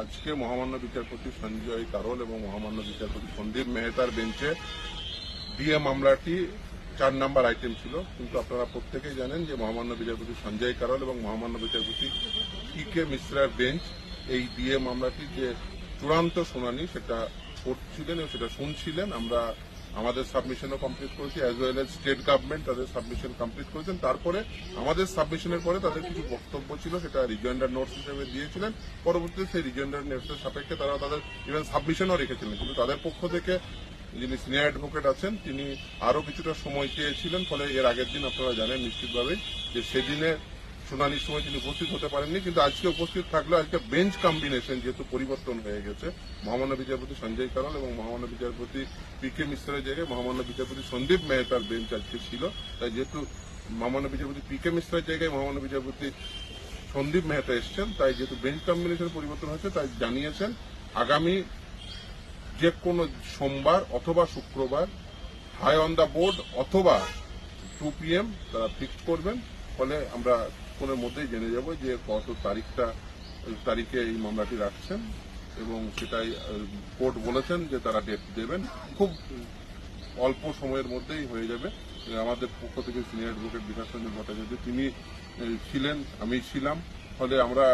আজকে মহামান্য বিচারপতি সঞ্জয় কারোল এবং মহামান্য বিচারপতি সন্দীপ মেহতার বেঞ্চে ডিএ মামলাটি চার নাম্বার আইটেম ছিল। কিন্তু আপনারা প্রত্যেকেই জানেন যে মহামান্য বিচারপতি সঞ্জয় কারল এবং মহামান্য বিচারপতি পি কে মিশ্রার বেঞ্চ এই ডিএ মামলাটি যে চূড়ান্ত শুনানি সেটা করছিলেন এবং সেটা শুনছিলেন। আমরা আমাদের সাবমিশনও কমপ্লিট করেছি as well as state government তাদের সাবমিশন কমপ্লিট করেছেন। তারপরে আমাদের সাবমিশনের পরে তাদের কিছু বক্তব্য ছিল, সেটা রিজয়েন্ডার নোটস হিসেবে দিয়েছিলেন। পরবর্তীতে সেই রিজয়েন্ডার নোটসের সাপেক্ষে তারা তাদের ইভেন সাবমিশনও রেখেছিলেন। কিন্তু তাদের পক্ষ থেকে যিনি সিনিয়র অ্যাডভোকেট আছেন, তিনি আরও কিছুটা সময় চেয়েছিলেন, ফলে এর আগের দিন আপনারা জানেন নিশ্চিতভাবে যে সেদিনে শুনানির সময় তিনি উপস্থিত হতে পারেননি, কিন্তু আজকে উপস্থিত থাকলেও আজকে বেঞ্চ কম্বিনেশন যেহেতু পরিবর্তন হয়ে গেছে। মহামান্য বিচারপতি সঞ্জয় কারণ এবং মহামান্য বিচারপতি পি কে মিশ্রের জায়গায় মহামান্য বিচারপতি সন্দীপ মেহতার বেঞ্চ আজকে ছিল। তাই যেহেতু মহামান্য বিচারপতি পি কে মিশ্রের জায়গায় মহামান্য বিচারপতি সন্দীপ মেহতা এসছেন, তাই যেহেতু বেঞ্চ কম্বিনেশন পরিবর্তন হয়েছে, তাই জানিয়েছেন আগামী যে কোনো সোমবার অথবা শুক্রবার হাই অন দ্য বোর্ড অথবা টু পিএম তারা ফিক্সড করবেন। ফলে আমরা কোনের মধ্যেই জেনে যাব যে কত তারিখটা তারিখে এই মামলাটি রাখছেন এবং সেটাই কোর্ট বলেছেন যে তারা ডেট দেবেন। খুব অল্প সময়ের মধ্যেই হয়ে যাবে। আমাদের পক্ষ থেকে সিনিয়র অ্যাডভোকেট বিকাশ রঞ্জন ভট্টাচার্য, তিনি ছিলেন, আমি ছিলাম। ফলে আমরা